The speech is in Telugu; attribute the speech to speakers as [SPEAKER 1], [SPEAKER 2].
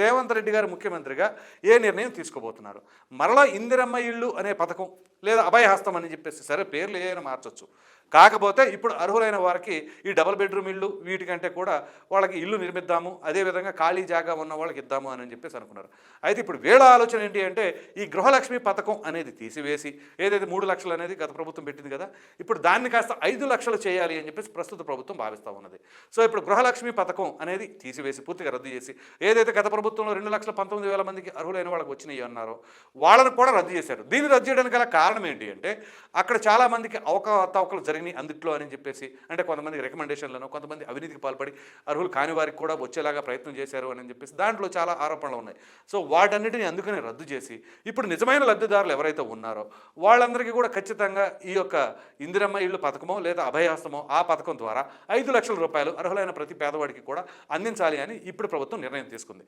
[SPEAKER 1] రేవంత్ రెడ్డి గారు ముఖ్యమంత్రిగా ఏ నిర్ణయం తీసుకోబోతున్నారు? మరలా ఇందిరమ్మ ఇళ్ళు అనే పథకం లేదా అభయహస్తం అని చెప్పేసి సరే పేర్లు ఏమైనా మార్చొచ్చు. కాకపోతే ఇప్పుడు అర్హులైన వారికి ఈ డబుల్ బెడ్రూమ్ ఇల్లు వీటికంటే కూడా వాళ్ళకి ఇల్లు నిర్మిద్దాము అదేవిధంగా ఖాళీ జాగా ఉన్న వాళ్ళకి ఇద్దాము అని చెప్పేసి అనుకున్నారు. అయితే ఇప్పుడు వీళ్ళ ఆలోచన ఏంటి అంటే ఈ గృహలక్ష్మి పథకం అనేది తీసివేసి ఏదైతే మూడు లక్షలు అనేది గత ప్రభుత్వం పెట్టింది కదా ఇప్పుడు దాన్ని కాస్త ఐదు లక్షలు చేయాలి అని చెప్పేసి ప్రస్తుత ప్రభుత్వం భావిస్తూ ఉన్నది. సో ఇప్పుడు గృహలక్ష్మి పథకం అనేది తీసివేసి పూర్తిగా రద్దు చేసి ఏదైతే గత ప్రభుత్వంలో రెండు లక్షల పంతొమ్మిది వేల మందికి అర్హులైన వాళ్ళకి వచ్చినాయి అన్నారో. వాళ్ళని కూడా రద్దు చేశారు. దీన్ని రద్దు చేయడానికి గల కారణం ఏంటి అంటే అక్కడ చాలామందికి అవకతవకలు జరిగినాయి అందుట్లో అని చెప్పేసి అంటే కొంతమంది రికమెండేషన్లను కొంతమంది అవినీతికి పాల్పడి అర్హులు కాని వారికి కూడా వచ్చేలాగా ప్రయత్నం చేశారు అని చెప్పేసి దాంట్లో చాలా ఆరోపణలు ఉన్నాయి. సో వాటన్నిటిని అందుకని రద్దు చేసి ఇప్పుడు నిజమైన లబ్ధిదారులు ఎవరైతే ఉన్నారో వాళ్ళందరికీ కూడా ఖచ్చితంగా ఈ యొక్క ఇందిరమ్మ ఇళ్ళు పథకమో లేదా అభయహస్తమో ఆ పథకం ద్వారా ఐదు లక్షల రూపాయలు అర్హులైన ప్రతి పేదవాడికి కూడా అందించాలి అని ఇప్పుడు ప్రభుత్వం నిర్ణయం తీసుకుంది.